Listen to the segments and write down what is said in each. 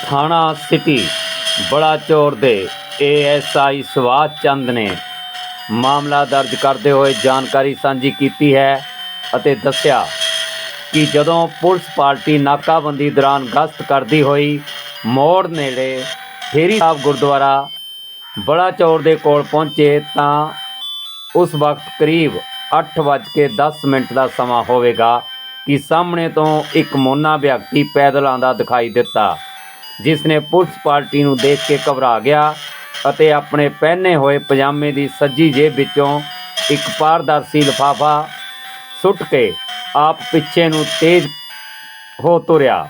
ਥਾਣਾ ਸਿਟੀ, ਬੜਾ ਚੌਰ ਦੇ ਏਐਸਆਈ ਸਵਾਦ ਚੰਦ ਨੇ ਮਾਮਲਾ ਦਰਜ ਕਰਦੇ ਹੋਏ ਜਾਣਕਾਰੀ ਸਾਂਝੀ ਕੀਤੀ ਹੈ ਅਤੇ ਦੱਸਿਆ ਕਿ ਜਦੋਂ ਪੁਲਿਸ ਪਾਰਟੀ ਨਾਕਾਬੰਦੀ ਦੌਰਾਨ ਗਸ਼ਤ ਕਰਦੀ ਹੋਈ ਮੋੜ ਨੇੜੇ ਫੇਰੀ ਸਾਹਿਬ ਗੁਰਦੁਆਰਾ ਬੜਾ ਚੌਰ ਦੇ ਕੋਲ ਪਹੁੰਚੇ ਤਾਂ ਉਸ ਵਕਤ ਕਰੀਬ 8:10 ਮਿੰਟ ਦਾ ਸਮਾਂ ਹੋਵੇਗਾ ਕਿ ਸਾਹਮਣੇ ਤੋਂ ਇੱਕ ਮੋਨਾ ਵਿਅਕਤੀ ਪੈਦਲ ਆਂਦਾ ਦਿਖਾਈ ਦਿੱਤਾ। ਜਿਸ ਨੇ ਪੁਲਿਸ ਪਾਰਟੀ ਨੂੰ ਦੇਖ ਕੇ ਘਬਰਾ ਗਿਆ ਅਤੇ ਆਪਣੇ ਪਹਿਨੇ ਹੋਏ ਪਜਾਮੇ ਦੀ ਸੱਜੀ ਜੇਬ ਵਿੱਚੋਂ ਇੱਕ ਪਾਰਦਰਸ਼ੀ ਲਿਫਾਫਾ ਸੁੱਟ ਕੇ ਆਪ ਪਿੱਛੇ ਨੂੰ ਤੇਜ਼ ਹੋ ਤੁਰਿਆ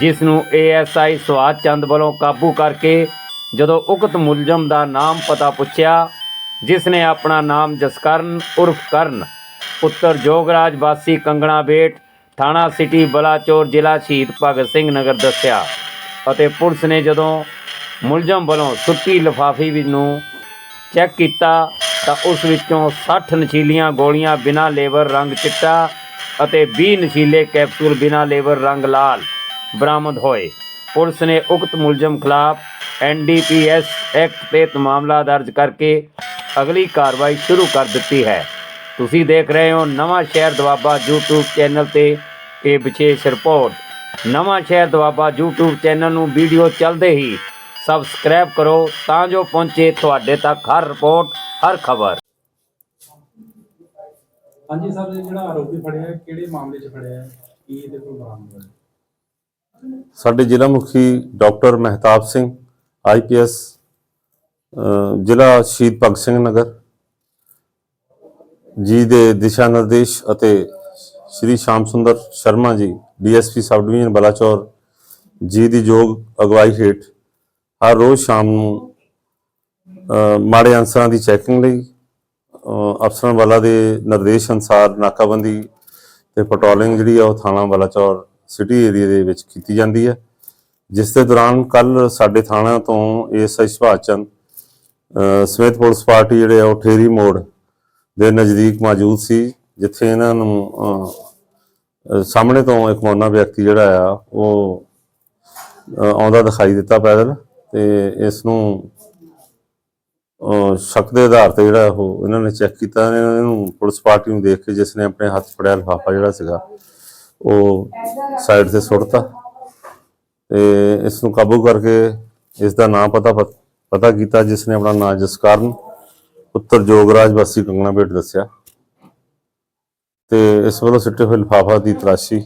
ਜਿਸ ਨੂੰ ਏਐਸਆਈ ਸਵਾਦ ਚੰਦ ਵੱਲੋਂ ਕਾਬੂ ਕਰਕੇ ਜਦੋਂ ਉਕਤ ਮੁਲਜ਼ਮ ਦਾ ਨਾਮ ਪਤਾ ਪੁੱਛਿਆ ਜਿਸ ਨੇ ਆਪਣਾ ਨਾਮ ਜਸਕਰਨ ਉਰਫ ਕਰਨ ਪੁੱਤਰ ਜੋਗਰਾਜ ਵਾਸੀ ਕੰਗਣਾ ਬੇਟ, ਥਾਣਾ ਸਿਟੀ ਬਲਾਚੌਰ ਜ਼ਿਲ੍ਹਾ ਸ਼ਹੀਦ ਭਗਤ ਸਿੰਘ ਨਗਰ ਦੱਸਿਆ। ਅਤੇ ਪੁਲਿਸ ਨੇ ਜਦੋਂ ਮੁਲਜ਼ਮ ਵੱਲੋਂ ਸੁੱਤੀ ਲਿਫਾਫੀ ਵੀ ਨੂੰ ਚੈੱਕ ਕੀਤਾ ਤਾਂ ਉਸ ਵਿੱਚੋਂ 60 ਨਸ਼ੀਲੀਆਂ ਗੋਲੀਆਂ ਬਿਨਾਂ ਲੇਬਰ ਰੰਗ ਚਿੱਟਾ ਅਤੇ 20 ਨਸ਼ੀਲੇ ਕੈਪਸੂਲ ਬਿਨਾਂ ਲੇਬਰ ਰੰਗ ਲਾਲ ਬਰਾਮਦ ਹੋਏ। ਪੁਲਿਸ ਨੇ ਉਕਤ ਮੁਲਜ਼ਮ ਖਿਲਾਫ ਐਨਡੀਪੀਐਸ ਐਕਟ ਤਹਿਤ ਮਾਮਲਾ ਦਰਜ ਕਰਕੇ ਅਗਲੀ ਕਾਰਵਾਈ ਸ਼ੁਰੂ ਕਰ ਦਿੱਤੀ ਹੈ। ਤੁਸੀਂ ਦੇਖ ਰਹੇ ਹੋ ਨਵਾਂ ਸ਼ਹਿਰ ਦਵਾਬਾ YouTube ਚੈਨਲ ਤੇ ਇਹ ਵਿਸ਼ੇਸ਼ report. Nawanshahr Doaba YouTube channel ਨੂੰ ਵੀਡੀਓ ਚੱਲਦੇ ਹੀ ਸਬਸਕ੍ਰਾਈਬ ਕਰੋ ਤਾਂ ਜੋ ਪਹੁੰਚੇ ਤੁਹਾਡੇ ਤੱਕ ਹਰ ਰਿਪੋਰਟ ਹਰ ਖਬਰ। ਹਾਂਜੀ ਸਾਹਿਬ ਜਿਹੜਾ ਆਰੋਪੀ ਫੜਿਆ ਹੈ ਕਿਹੜੇ ਮਾਮਲੇ 'ਚ ਫੜਿਆ ਹੈ? ਕੀ ਇਹਦੇ ਕੋਲ ਬਰਾਮਦ ਹੋਇਆ? ਸਾਡੇ ਜ਼ਿਲ੍ਹਾ ਮੁਖੀ ਡਾਕਟਰ ਮਹਿਤਾਬ ਸਿੰਘ ਆਈਪੀਐਸ ਜ਼ਿਲ੍ਹਾ ਸ਼ਹੀਦ ਭਗਤ ਸਿੰਘ ਨਗਰ ਜੀ ਦੇ ਦਿਸ਼ਾ ਨਿਰਦੇਸ਼ ਅਤੇ ਸ਼੍ਰੀ ਸ਼ਾਮ ਸੁੰਦਰ Sharma ji DSP sub division Balachaur ਜੀ ਦੀ ਯੋਗ ਅਗਵਾਈ ਹੇਠ ਹਰ ਰੋਜ਼ ਸ਼ਾਮ ਨੂੰ ਮਾੜੇ ਅਨਸਰਾਂ ਦੀ ਚੈਕਿੰਗ ਲਈ ਅਫਸਰਾਂ ਵਾਲਾ ਦੇ ਨਿਰਦੇਸ਼ ਅਨੁਸਾਰ ਨਾਕਾਬੰਦੀ ਤੇ ਪੈਟਰੋਲਿੰਗ ਜਿਹੜੀ ਆ ਉਹ ਥਾਣਾ ਬਲਾਚੌਰ ਸਿਟੀ ਏਰੀਆ ਦੇ ਵਿੱਚ ਕੀਤੀ ਜਾਂਦੀ ਹੈ। ਜਿਸ ਦੇ ਦੌਰਾਨ ਕੱਲ ਸਾਡੇ ਥਾਣਾ ਤੋਂ ਏਐਸਆਈ ਸੁਭਾਸ਼ ਚੰਦ ਅ, ਪੁਲਿਸ ਪਾਰਟੀ ਜਿਹੜੇ ਆ ਉਹ ਠੇਰੀ ਮੋੜ ਦੇ ਨਜ਼ਦੀਕ ਮੌਜੂਦ ਸੀ। ਜਿੱਥੇ ਇਹਨਾਂ ਨੂੰ ਅ, ਸਾਹਮਣੇ ਤੋਂ ਇੱਕ ਮੌਨਾ ਵਿਅਕਤੀ ਜਿਹੜਾ ਆ ਉਹ ਆਉਂਦਾ ਦਿਖਾਈ ਦਿੱਤਾ ਪੈਦਲ ਤੇ ਇਸ ਨੂੰ ਅਹ ਸ਼ੱਕ ਦੇ ਆਧਾਰ ਤੇ ਜਿਹੜਾ ਉਹ ਇਹਨਾਂ ਨੇ ਚੈੱਕ ਕੀਤਾ ਇਹਨਾਂ ਨੇ ਇਹਨੂੰ ਪੁਲਿਸ ਪਾਰਟੀ ਨੂੰ ਦੇਖ ਕੇ ਜਿਸ ਨੇ ਆਪਣੇ ਹੱਥ ਫੜਿਆ ਲਿਫਾਫਾ ਜਿਹੜਾ ਸੀਗਾ ਉਹ ਸਾਈਡ ਤੇ ਸੁੱਟਤਾ ਤੇ ਇਸ ਨੂੰ ਕਾਬੂ ਕਰਕੇ ਇਸ ਦਾ ਨਾਮ ਪਤਾ ਪਤਾ ਕੀਤਾ ਜਿਸ ਨੇ ਆਪਣਾ ਨਾਂ ਜਸਕਰਨ ਪੁੱਤਰ ਜੋਗਰਾਜ ਵਾਸੀ ਕੰਗਣਾ ਬੇਟ ਦੱਸਿਆ। ਤੇ ਇਸ ਵੱਲੋਂ ਸਿੱਟੇ ਹੋਏ ਲਿਫਾਫਾ ਦੀ ਤਲਾਸ਼ੀ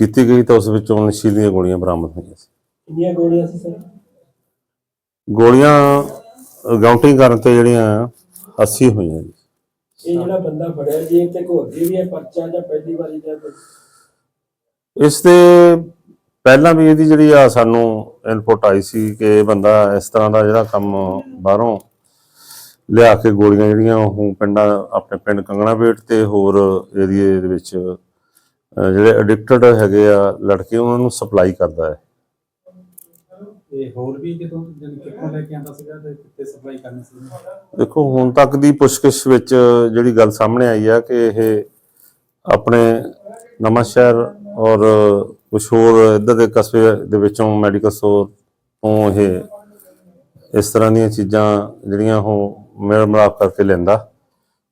ਕੀਤੀ ਗਈ ਤਾਂ ਉਸ ਵਿੱਚੋਂ ਨਸ਼ੀਲੀਆਂ ਗੋਲੀਆਂ ਬਰਾਮਦ ਹੋਈਆਂ ਸੀ। ਕਿੰਨੀਆਂ ਗੋਲੀਆਂ ਸੀ ਸਰ? ਗੋਲੀਆਂ ਕਾਊਂਟਿੰਗ ਕਰਨ ਤੇ ਜਿਹੜੀਆਂ 80 ਹੋਈਆਂ ਜੀ। ਇਹ ਜਿਹੜਾ ਬੰਦਾ ਫੜਿਆ ਜੀ ਇਹ ਤੇ ਕੋਈ ਅੱਗੇ ਵੀ ਹੈ ਪਰਚਾ ਜਾਂ ਪਹਿਲੀ ਵਾਰੀ ਜਾਂ ਕੋਈ? ਇਸ ਤੇ ਪਹਿਲਾਂ ਵੀ ਇਹਦੀ ਜਿਹੜੀ ਆ ਸਾਨੂੰ ਇਨਪੁਟ ਆਈ ਸੀ ਕਿ ਇਹ ਬੰਦਾ ਇਸ ਤਰ੍ਹਾਂ ਦਾ ਜਿਹੜਾ ਕੰਮ ਬਾਹਰੋਂ ਲਿਆ ਕੇ ਗੋਲੀਆਂ ਜਿਹੜੀਆਂ ਉਹ ਪਿੰਡਾਂ ਆਪਣੇ ਪਿੰਡ ਕੰਗਣਾ ਬੇਟ ਤੇ ਹੋਰ ਏਰੀਏ ਦੇ ਵਿੱਚ ਜਿਹੜੇ ਐਡਿਕਟਡ ਹੈਗੇ ਆ ਲੜਕੇ ਉਹਨਾਂ ਨੂੰ ਸਪਲਾਈ ਕਰਦਾ ਹੈ। ਤੇ ਹੋਰ ਵੀ ਕਿਤੋਂ ਕਿੱਥੋਂ ਲੈ ਕੇ ਆਂਦਾ ਸੀਗਾ ਤੇ ਕਿੱਥੇ ਸਪਲਾਈ ਕਰਨੀ ਸੀ? ਦੇਖੋ ਹੁਣ ਤੱਕ ਦੀ ਪੁੱਛਗਿੱਛ ਵਿੱਚ ਜਿਹੜੀ ਗੱਲ ਸਾਹਮਣੇ ਆਈ ਆ ਕਿ ਇਹ ਆਪਣੇ ਨਵਾਂ ਸ਼ਹਿਰ ਔਰ ਕੁਝ ਹੋਰ ਇੱਧਰ ਦੇ ਕਸਬੇ ਦੇ ਵਿੱਚੋਂ ਮੈਡੀਕਲ ਸਟੋਰ ਤੋਂ ਇਹ ਇਸ ਤਰ੍ਹਾਂ ਦੀਆਂ ਚੀਜ਼ਾਂ ਜਿਹੜੀਆਂ ਉਹ ਮੇਲ ਮਿਲਾਪ ਕਰਕੇ ਲੈਂਦਾ।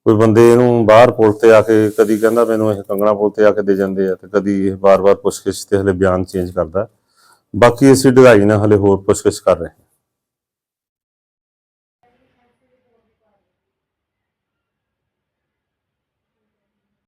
ਕੋਈ ਬੰਦੇ ਇਹਨੂੰ ਬਾਹਰ ਪੁਲ ਤੇ ਆ ਕੇ ਕਦੀ ਕਹਿੰਦਾ ਮੈਨੂੰ ਇਹ ਕੰਗਣਾ ਪੁਲ ਤੇ ਆ ਕੇ ਦੇ ਜਾਂਦੇ ਆ ਤੇ ਕਦੀ ਇਹ ਬਾਰ-ਬਾਰ ਪੁੱਛਗਿੱਛ ਤੇ ਹਲੇ ਬਿਆਨ ਚੇਂਜ ਕਰਦਾ। ਬਾਕੀ ਅਸੀਂ ਢਗਾਈ ਨਾਲ ਹਲੇ ਹੋਰ ਪੁੱਛਗਿੱਛ ਕਰ ਰਹੇ